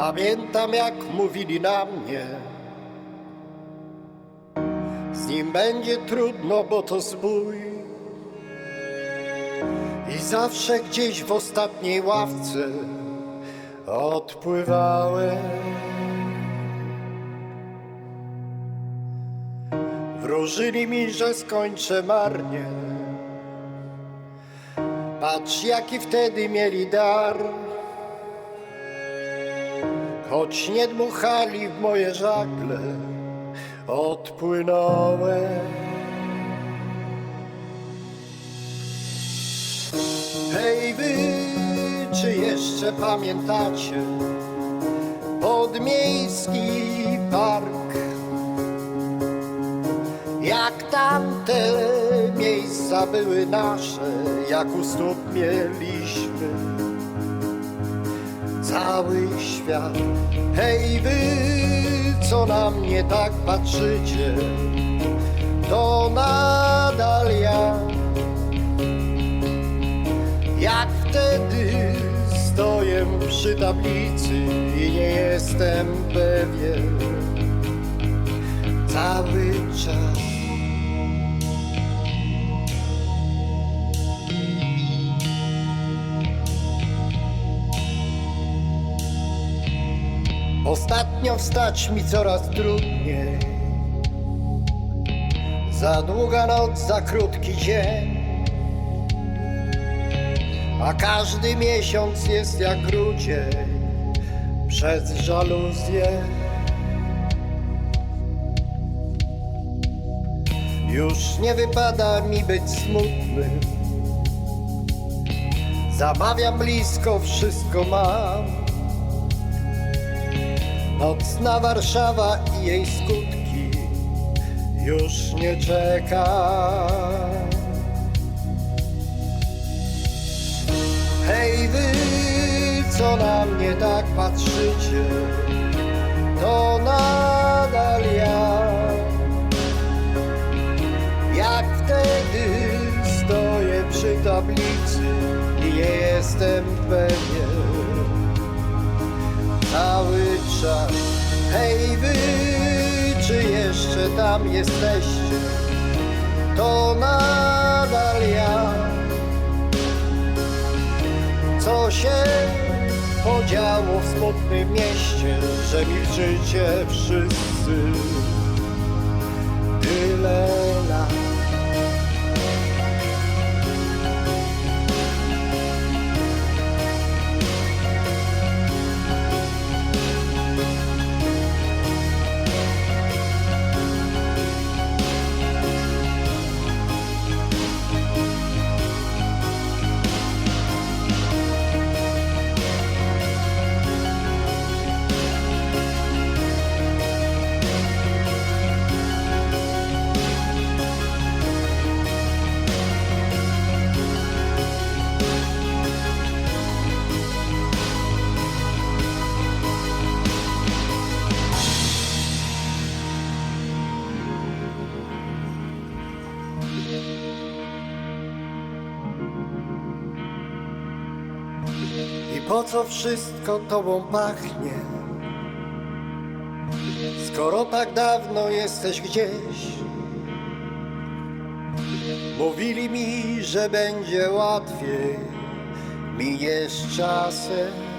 Pamiętam jak mówili na mnie. Z nim będzie trudno, bo to zbój. I zawsze gdzieś w ostatniej ławce Odpływałem. Wróżyli mi, że skończę marnie. Patrz jaki wtedy mieli dar Choć nie dmuchali w moje żagle Odpłynąłem. Hej wy, czy jeszcze pamiętacie Podmiejski park? Jak tamte miejsca były nasze Jak u stóp mieliśmy cały świat. Hej wy, co na mnie tak patrzycie, to nadal ja. Jak wtedy stoję przy tablicy i nie jestem pewien cały czas. Ostatnio wstać mi coraz trudniej. Za długa noc, za krótki dzień. A każdy miesiąc jest jak grudzień przez żaluzję. Już nie wypada mi być smutnym. Zamawiam blisko, wszystko mam. Nocna Warszawa i jej skutki już nie czeka. Hej wy, co na mnie tak patrzycie, to nadal ja. Jak wtedy stoję przy tablicy i nie jestem pewien cały Hej wy, czy jeszcze tam jesteście? To nadal ja. Co się podziało w smutnym mieście, że milczycie wszyscy tyle po co wszystko tobą pachnie? Skoro tak dawno jesteś gdzieś, mówili mi, że będzie łatwiej, minie z czasem.